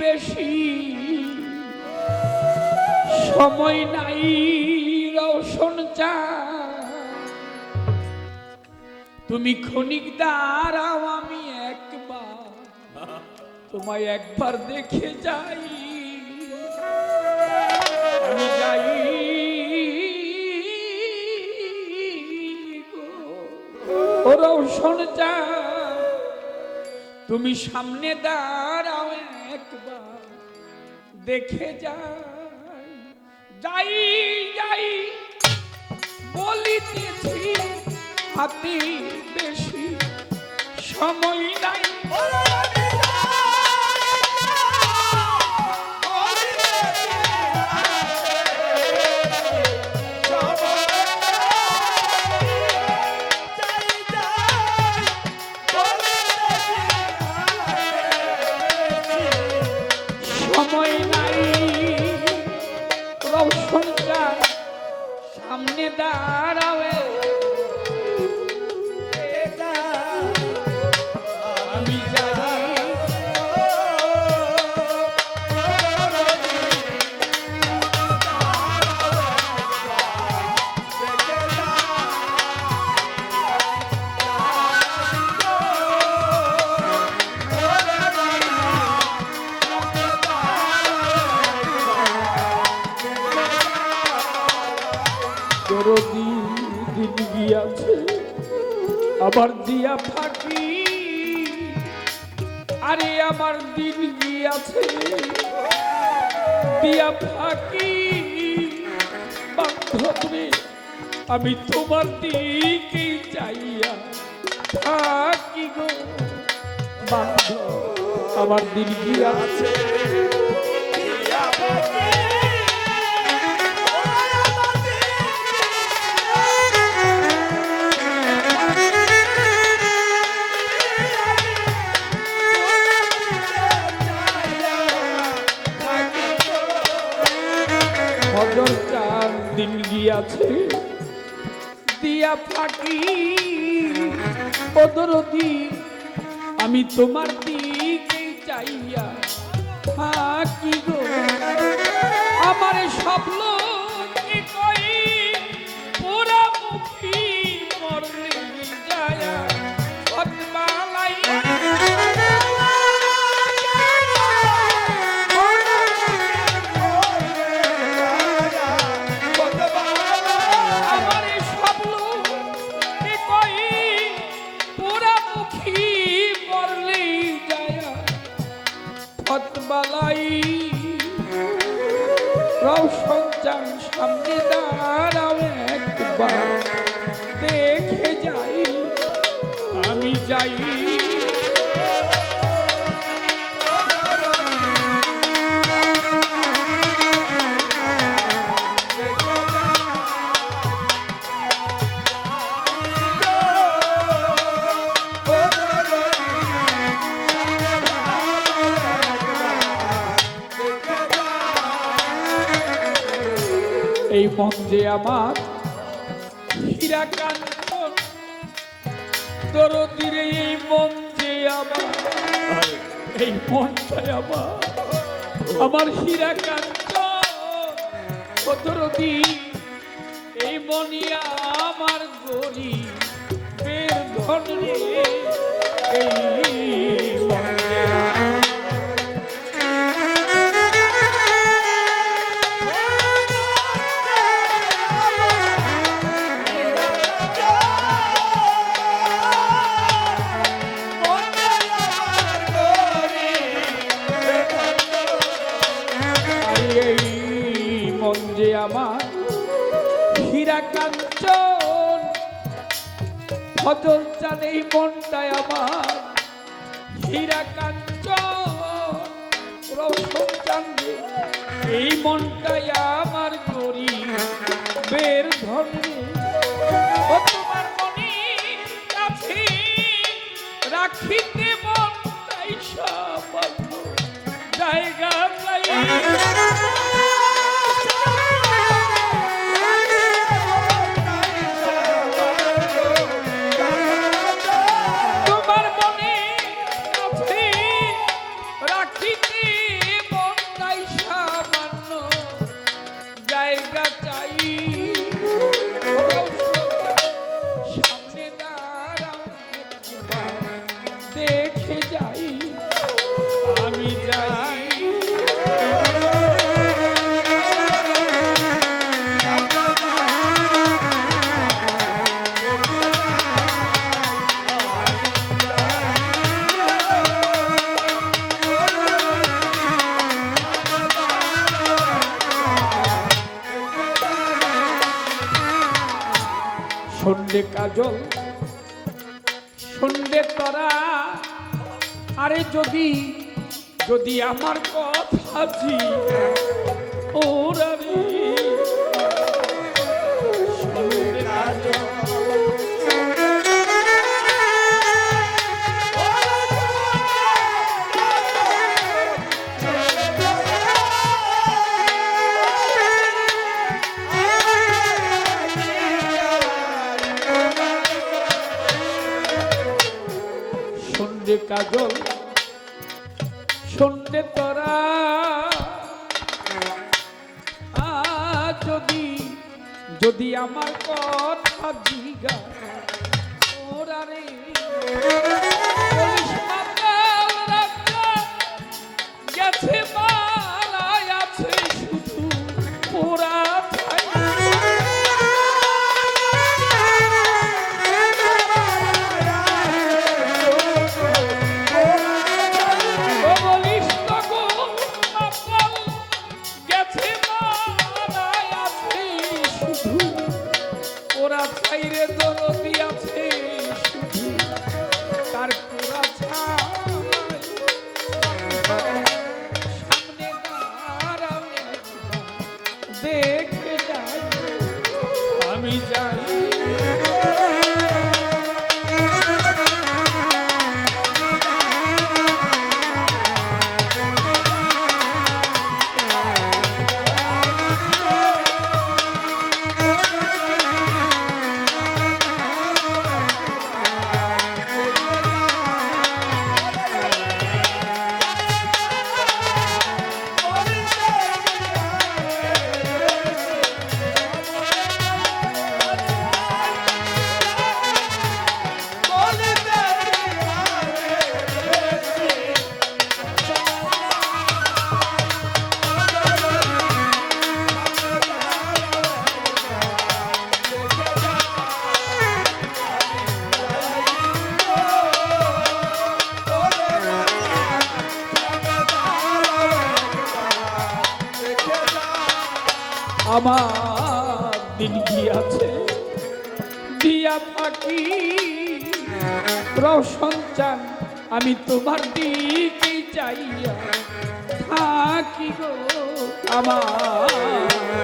বেশি। সময় নাই রওশন চা। তুমি ক্ষণিক দাঁড়াও আমি একবার। তোমায় একবার দেখে যাই। যাই তুমি সামনে দাঁড়াও একবার দেখে যাই। যাই যাই বলিতেছি হাতে বেশি সময় নাই। চার সামনে দাঁড়াবে। আবার দিয়া ফাঁকি। আরে আমার দিন গিয়াছে। দিয়া ফাঁকি। বান্ধবরে আমি তোমার দিকে চাইয়া থাকি গো। বান্ধব আমার দিন গিয়াছে। হজর চার দিন গিয়াছে। দিয়া ফাঁকি পদরদি আমি তোমার দিকে চাইয়া ফাঁকি গো। আমার স্বপ্ন রৌশন সামনে দাঁড়াও একবার দেখে যাই। আমি যাই। এই মন যে আমার হীরা কাঞ্চন দরদিরে এই মন যে আমার এই মনটা আমার আমার হীরা কাঞ্চন দরদি এই মনিয়া আমার গরি বের ধন রে এই এই মন যে আমার হীরা কাঞ্চন। ফজল চান এই মনটাই আমার হীরা কাঞ্চন। রসন চান্দে এই মনটাই আমার গরি বের ধরে তোমার মনি কাছে রাখিতে মন তাই সব জায়গা জায়গা চাই সন্ধ্যে কাজল। শুনবে তারা আরে যদি যদি আমার কথা জি ওরা যদি আমার কথা জিগা ওরা রে। আমার দিন গিয়াছে। দিয়া থাকি রোশন চান আমি তোমার দিকে যাইয়া থাকি গো আমার।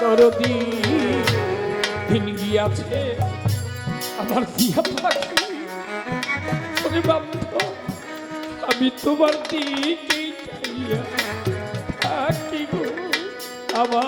দরদি দিন গিয়াছে আমার দিয়া পাখি। আমি তোমার দিকে আমার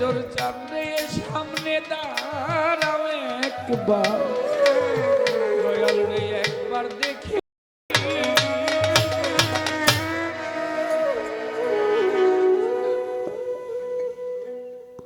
নজর চাঁদে সামনে দাঁড়াও একবার দয়াল রে একবার দে